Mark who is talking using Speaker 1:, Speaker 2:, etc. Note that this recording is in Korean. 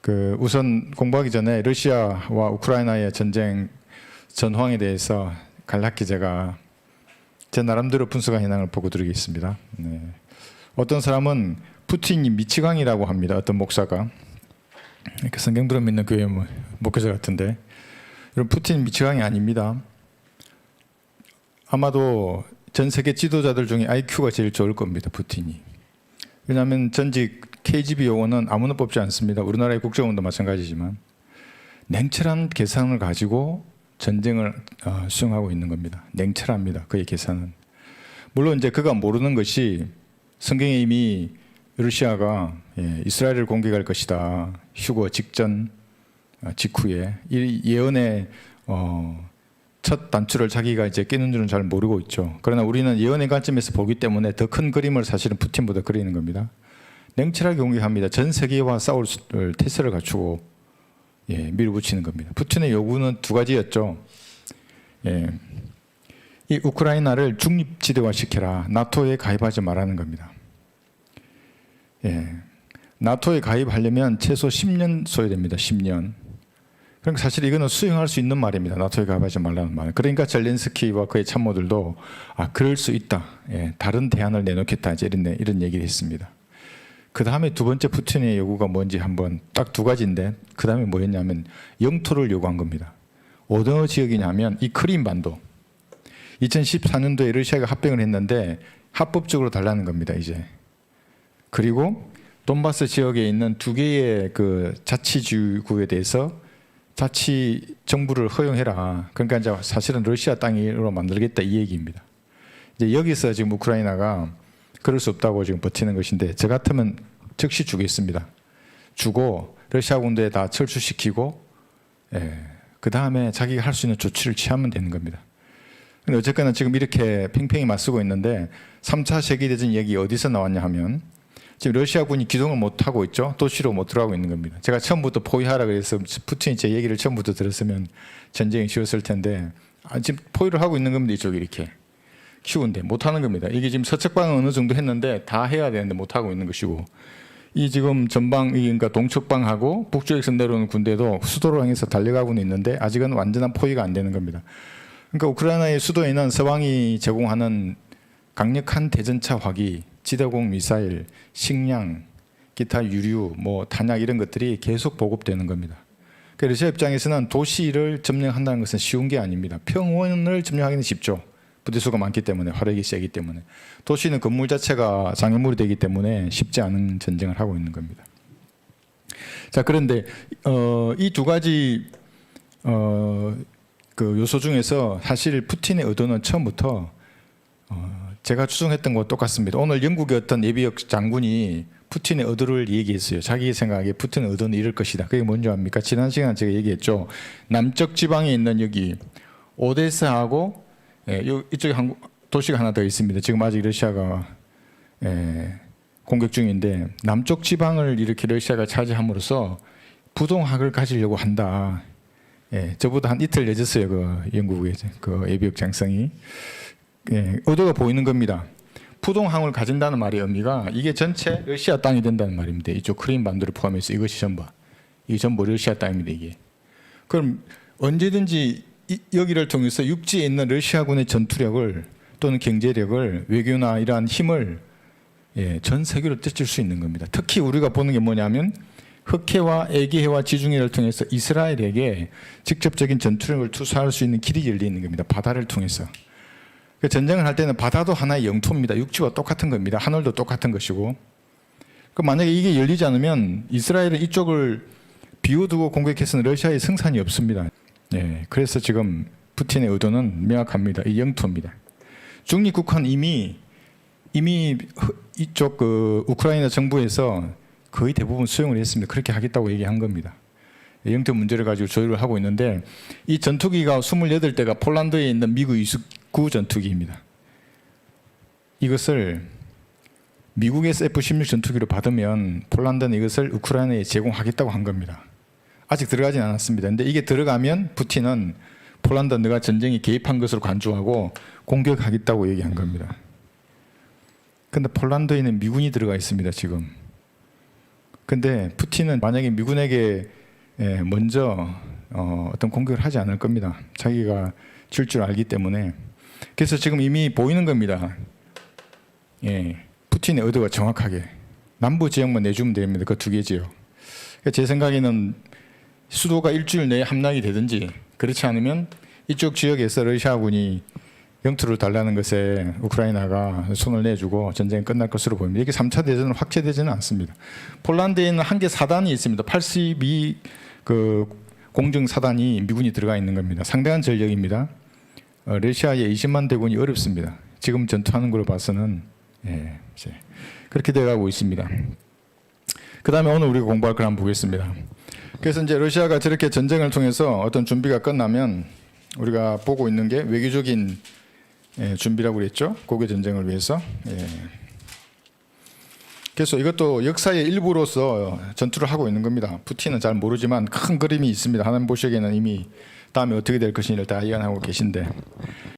Speaker 1: 그 우선 공부하기 전에 러시아와 우크라이나의 전쟁 전황에 대해서 간략히 제가 제 나름대로 분석한 현황을 보고 드리겠습니다. 네. 어떤 사람은 푸틴이 미치광이라고 합니다. 어떤 목사가 이렇게 성경들어 믿는 교회 뭐 목회자 같은데 여러분 푸틴 미치광이 아닙니다. 아마도 전 세계 지도자들 중에 IQ가 제일 좋을 겁니다. 푸틴이. 왜냐하면 전직 KGB 요원은 아무나 뽑지 않습니다. 우리나라의 국정원도 마찬가지지만 냉철한 계산을 가지고 전쟁을 어, 수행하고 있는 겁니다. 냉철합니다. 그의 계산은. 물론 이제 그가 모르는 것이 성경에 이미 러시아가 예, 이스라엘을 공격할 것이다. 휴거 직전 어, 직후에 이 예언의 어, 첫 단추를 자기가 이제 끼는 줄은 잘 모르고 있죠. 그러나 우리는 예언의 관점에서 보기 때문에 더 큰 그림을 사실은 푸틴보다 그리는 겁니다. 냉철하게 공격합니다. 전 세계와 싸울 수- 태세를 갖추고 예, 밀어붙이는 겁니다. 푸틴의 요구는 두 가지였죠. 예, 이 우크라이나를 중립지대화 시켜라. 나토에 가입하지 말라는 겁니다. 예, 나토에 가입하려면 최소 10년 소요됩니다. 10년. 그러니까 사실 이거는 수용할 수 있는 말입니다. 나토에 가입하지 말라는 말. 그러니까 젤렌스키와 그의 참모들도 아 그럴 수 있다. 예, 다른 대안을 내놓겠다. 이제 이런 이런 얘기를 했습니다. 그 다음에 두 번째 푸틴의 요구가 뭔지 한번 딱 두 가지인데 그 다음에 뭐였냐면 영토를 요구한 겁니다. 어느 지역이냐면 이 크림 반도. 2014년도에 러시아가 합병을 했는데 합법적으로 달라는 겁니다. 이제 그리고 돈바스 지역에 있는 두 개의 그 자치주구에 대해서 자치 정부를 허용해라. 그러니까 이제 사실은 러시아 땅으로 만들겠다 이 얘기입니다. 이제 여기서 지금 우크라이나가 그럴 수 없다고 지금 버티는 것인데 저 같으면 즉시 주겠습니다. 주고 러시아 군대에 다 철수시키고 예, 그 다음에 자기가 할 수 있는 조치를 취하면 되는 겁니다. 근데 어쨌거나 지금 이렇게 팽팽히 맞서고 있는데 3차 세계대전 얘기 어디서 나왔냐 하면 지금 러시아군이 기동을 못 하고 있죠. 도시로 못 들어가고 있는 겁니다. 제가 처음부터 포위하라 그래서 푸틴이 제 얘기를 처음부터 들었으면 전쟁이 쉬웠을 텐데 아, 지금 포위를 하고 있는 겁니다. 이쪽이 이렇게 키운데 못 하는 겁니다. 이게 지금 서측방은 어느 정도 했는데 다 해야 되는데 못 하고 있는 것이고 이 지금 전방 이 그러니까 동측방하고 북쪽에서 내려오는 군대도 수도를 향해서 달려가고는 있는데 아직은 완전한 포위가 안 되는 겁니다. 그러니까 우크라이나의 수도에는 서방이 제공하는 강력한 대전차 화기, 지대공 미사일, 식량, 기타 유류, 뭐 탄약 이런 것들이 계속 보급되는 겁니다. 그 러시아 입장에서는 도시를 점령한다는 것은 쉬운 게 아닙니다. 평원을 점령하기는 쉽죠. 부대수가 많기 때문에 화력이 세기 때문에 도시는 건물 자체가 장애물이 되기 때문에 쉽지 않은 전쟁을 하고 있는 겁니다. 자 그런데 어, 이 두 가지 어, 그 요소 중에서 사실 푸틴의 의도는 처음부터 어, 제가 추정했던 것과 똑같습니다. 오늘 영국의 어떤 예비역 장군이 푸틴의 의도를 얘기했어요. 자기 생각에 푸틴의 의도는 이럴 것이다. 그게 뭔지 압니까? 지난 시간 제가 얘기했죠. 남쪽 지방에 있는 여기 오데사하고 예, 요, 이쪽에 한국 도시가 하나 더 있습니다. 지금 아직 러시아가 예, 공격 중인데 남쪽 지방을 이렇게 러시아가 차지함으로써 부동학을 가지려고 한다. 예, 저보다 한 이틀 늦었어요. 그 영국의 그 예비역 장성이 예, 의도가 보이는 겁니다. 부동항을 가진다는 말의 의미가 이게 전체 러시아 땅이 된다는 말입니다. 이쪽 크림 반도를 포함해서 이것이 전부 이게 전부 러시아 땅입니다. 이게 그럼 언제든지 이- 여기를 통해서 육지에 있는 러시아군의 전투력을 또는 경제력을 외교나 이러한 힘을 예, 전 세계로 떼칠 수 있는 겁니다. 특히 우리가 보는 게 뭐냐면 흑해와 에게해와 지중해를 통해서 이스라엘에게 직접적인 전투력을 투사할 수 있는 길이 열리는 겁니다. 바다를 통해서. 그 전쟁을 할 때는 바다도 하나의 영토입니다. 육지와 똑같은 겁니다. 하늘도 똑같은 것이고. 그 만약에 이게 열리지 않으면 이스라엘은 이쪽을 비워두고 공격해서는 러시아의 승산이 없습니다. 예, 그래서 지금 푸틴의 의도는 명확합니다. 이 영토입니다. 중립국한 이미 이미 허- 이쪽 그 우크라이나 정부에서 거의 대부분 수용을 했습니다. 그렇게 하겠다고 얘기한 겁니다. 영토 문제를 가지고 조율을 하고 있는데 이 전투기가 28대가 폴란드에 있는 미국 29 전투기입니다. 이것을 미국에서 F-16 전투기로 받으면 폴란드는 이것을 우크라이나에 제공하겠다고 한 겁니다. 아직 들어가진 않았습니다. 근데 이게 들어가면 푸틴은 폴란드 너가 전쟁에 개입한 것으로 간주하고 공격하겠다고 얘기한 겁니다. 근데 폴란드에는 미군이 들어가 있습니다, 지금. 근데 푸틴은 만약에 미군에게 예, 먼저 어, 어떤 공격을 하지 않을 겁니다. 자기가 질 줄 알기 때문에 그래서 지금 이미 보이는 겁니다. 예, 푸틴의 의도가 정확하게 남부 지역만 내주면 됩니다. 그 두 개 지역. 그러니까 제 생각에는 수도가 일주일 내에 함락이 되든지 그렇지 않으면 이쪽 지역에서 러시아군이 영토를 달라는 것에 우크라이나가 손을 내주고 전쟁이 끝날 것으로 보입니다. 이게 3차 대전은 확대되지는 않습니다. 폴란드에는 한 개 사단이 있습니다. 82그 공중 사단이 미군이 들어가 있는 겁니다. 상당한 전력입니다. 어, 러시아의 20만 대군이 어렵습니다. 지금 전투하는 걸로 봐서는 예, 그렇게 돼가고 있습니다. 그 다음에 오늘 우리가 공부할 걸 한번 보겠습니다. 그래서 이제 러시아가 저렇게 전쟁을 통해서 어떤 준비가 끝나면 우리가 보고 있는 게 외교적인 예, 준비라고 그랬죠. 고교 전쟁을 위해서. 예. 그래서 이것도 역사의 일부로서 전투를 하고 있는 겁니다. 푸틴은 잘 모르지만 큰 그림이 있습니다. 하나님 보시기에는 이미 다음에 어떻게 될 것인지를 다 예언하고 계신데